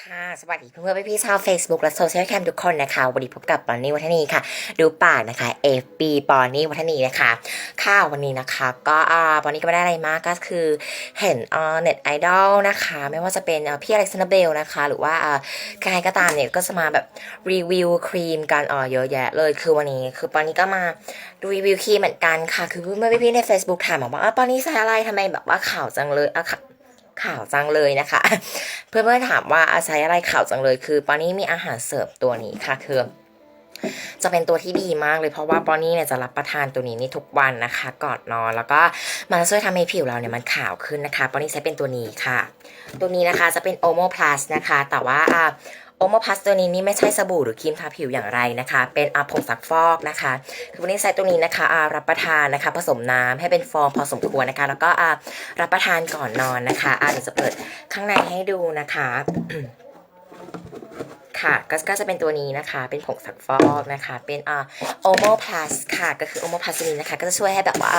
ค่ะสวัสดีเพื่อนๆพี่ๆชาว Facebook และโซเชียลแคมทุกคนนะคะ วันนี้พบกับปอนนี่วัฒนีค่ะ ดูปากนะคะ FB ปอนนี่วัฒนีนะคะค่ะวันนี้นะคะ ก็อ่าปอนนี่ก็ไม่ได้อะไรมากก็คือเห็นอ่าเน็ตไอดอลนะคะ ไม่ว่าจะเป็นอ่าพี่อเล็กซานเบลนะคะ หรือว่าอ่าใครก็ตามเนี่ยก็จะมาแบบรีวิวครีมกันอ่าเยอะแยะเลยคือวันนี้คือปอนนี่ก็มารีวิวครีมเหมือนกันค่ะ คือเพื่อนๆพี่ๆใน Facebook ถามมาว่าอ่าปอนนี่ใช้อะไรทำไมแบบว่าข่าวจังเลยอะค่ะ ข่าวจังเลยนะคะ เพื่อนๆถามว่าอาศัยอะไรข่าวจังเลยคือปอนนี่มีอาหารเสริมตัวนี้ค่ะคือจะเป็นตัวที่ดีมากเลยเพราะว่าปอนนี่เนี่ยจะรับประทานตัวนี้นี่ทุกวันนะคะก่อนนอนแล้วก็มันจะช่วยทำให้ผิวเราเนี่ยมันขาวขึ้นนะคะปอนนี่ใช้เป็นตัวนี้ค่ะ ตัวนี้นะคะจะเป็นโอโมพลัสนะคะ แต่ว่า โอโมพัสตัวนี้นี่ไม่ใช่สบู่หรือครีมทาผิวอย่างไรนะคะ เป็นอาผงซักฟอกนะคะ คือวันนี้ใช้ตัวนี้นะคะอารับประทานนะคะ ผสมน้ำให้เป็นฟองพอสมควรนะคะ แล้วก็อารับประทานก่อนนอนนะคะอ่าเดี๋ยวจะเปิดข้างในให้ดูนะคะ ค่ะก็ก็จะเป็นตัวนี้นะคะ เป็นผงซักฟอกนะคะ เป็นอ่าโอโมพลัสค่ะ ก็คือโอโมพลัสนี้นะคะ ก็จะช่วยให้แบบว่า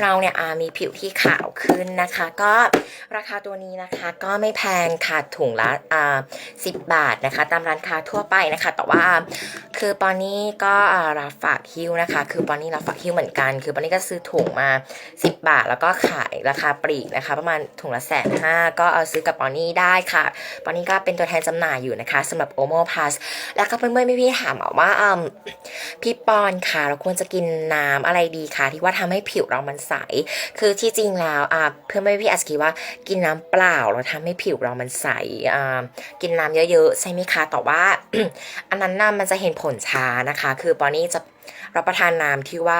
เราเนี่ยอ่ามีผิวที่ขาวขึ้นนะคะ ก็ราคาตัวนี้นะคะ ก็ไม่แพงค่ะถุงละอ่าสิบบาทนะคะ ตามร้านค้าทั่วไปนะคะ แต่ว่าคือปอนนี้ก็อ่ารับฝากฮิ้วนะคะ คือปอนนี้รับฝากฮิ้วเหมือนกัน คือปอนนี้ก็ซื้อถุงมา 10 บาท แล้วก็ขายราคาปลีกนะคะ ประมาณถุงละแสนห้าก็เอาซื้อกับปอนนี่ได้ค่ะ ปอนนี่ก็เป็นตัวแทนจำหน่ายอยู่นะคะสำหรับโอโมพ s แล้วก็เพื่อนๆพี่ๆถามว่าพี่ปอนค่ะเราควรจะกินน้ำอะไรดีคะที่ว่าทำให้ผิวเรามันใส คือที่จริงแล้วเพื่อนๆพี่ๆอาจจะคิดว่ากินน้ำเปล่าเราทำให้ผิวเรามันใสกินน้ำเยอะๆใช่ไหมคะแต่ว่าอันนั้นน่ามันจะเห็นผลช้านะคะ คือปอนนี่จะรับประทานน้ำที่ว่า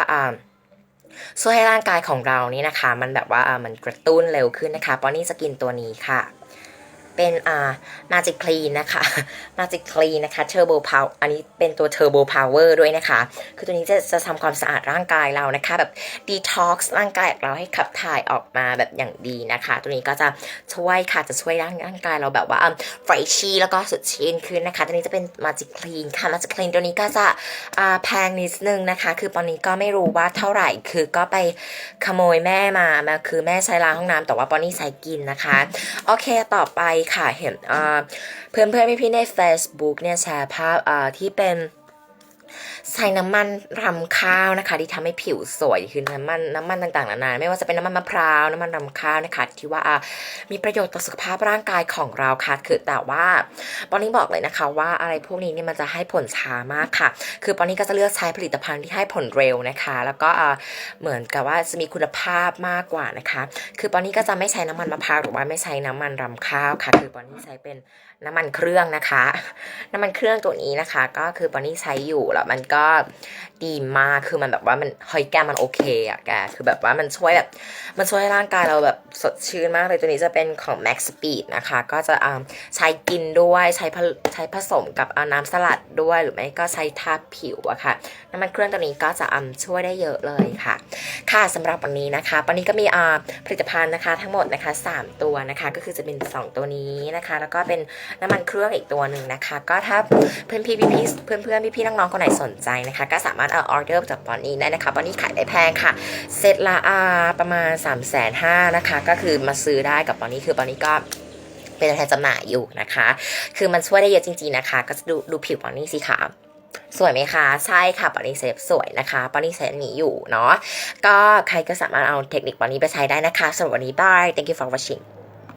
ช่วยให้ร่างกายของเรานี่นะคะ มันแบบว่าอ่ามันกระตุ้นเร็วขึ้นนะคะปอนนี่จะกินตัวนี้ค่ะ เป็นอ่า Magic Clean นะคะ Magic Clean นะคะ Turbo Power อันนี้เป็นตัว Turbo Power ด้วยนะคะ คือตัวนี้จะจะทำความสะอาดร่างกายเรานะคะ แบบ Detox ร่างกายเราให้ขับถ่ายออกมาแบบอย่างดีนะคะ ตัวนี้ก็จะช่วยค่ะจะช่วยร่างร่างกายเราแบบว่าไฟชีแล้วก็สดชื่นขึ้นนะคะ ตัวนี้จะเป็น Magic Clean ค่ะ Magic Clean ตัวนี้ก็จะอ่าแพงนิดนึงนะคะ คือตอนนี้ก็ไม่รู้ว่าเท่าไหร่คือก็ไปขโมยแม่มามาคือแม่ใช้ล้างห้องน้ำแต่ว่าปอนนี่ใช้กินนะคะโอเคต่อไปค่ะเห็นเพื่อนเพื่อนๆพี่ใน Facebook เนี่ยแชร์ภาพที่เป็น ใส่น้ำมันรำข้าวนะคะ ที่ทำให้ผิวสวยคือน้ำมันน้ำมันต่างๆนานาไม่ว่าจะเป็นน้ำมันมะพร้าวน้ำมันรำข้าวนะคะ ที่ว่ามีประโยชน์ต่อสุขภาพร่างกายของเราค่ะคือแต่ว่าปอนนี้บอกเลยนะคะว่าอะไรพวกนี้เนี่ยมันจะให้ผลช้ามากค่ะ คือปอนนี้ก็จะเลือกใช้ผลิตภัณฑ์ที่ให้ผลเร็วนะคะ แล้วก็เหมือนกับว่าจะมีคุณภาพมากกว่านะคะ คือปอนนี้ก็จะไม่ใช้น้ำมันมะพร้าวหรือว่าไม่ใช้น้ำมันรำข้าวค่ะ คือปอนนี้ใช้เป็นน้ำมันเครื่องนะคะ น้ำมันเครื่องตัวนี้นะคะ ก็คือปอนนี่ใช้อยู่แล้วมันก็ดีมากคือมันแบบว่ามันเฮ้ยแกมันโอเคอะแกคือแบบว่ามันช่วยแบบมันช่วยให้ร่างกายเราแบบสดชื่นมากเลยตัวนี้จะเป็นของ Max Speed นะคะ ก็จะใช้กินด้วยใช้ใช้ผสมกับน้ำสลัดด้วยหรือไม่ก็ใช้ทาผิวอะค่ะน้ำมันเครื่องตัวนี้ก็จะช่วยได้เยอะเลยค่ะ ค่ะสำหรับวันนี้นะคะวันนี้ก็มีผลิตภัณฑ์นะคะทั้งหมดนะคะ 3 ตัวนะคะ ก็คือจะเป็น 2 ตัวนี้นะคะ แล้วก็เป็นน้ำมันเครื่องอีกตัวหนึ่งนะคะ ก็ถ้าเพื่อนพี่พี่เพื่อนเพื่อนพี่พี่น้องๆคนไหนสนใจนะคะ ก็สามารถเอาออเดอร์จากปอนนี้ได้นะคะปอนนี้ขายได้แพงค่ะ เซตละอาประมาณ3ามแสนห้านะคะ ก็คือมาซื้อได้กับปอนนี้คือปอนนี้ก็เป็นตัวแทนจำหน่ายอยู่นะคะ คือมันช่วยได้เยอะจริงๆนะคะ ก็จะดูดูผิวปอนนี้สิคะสวยไหมคะ ใช่ค่ะปอนนี่เซฟสวยนะคะปอนนี่ใช้อันนี้อยู่เนาะก็ใครก็สามารถเอาเทคนิคปอนนี้ไปใช้ได้นะคะสำหรับวันนี้บาย thank you for watching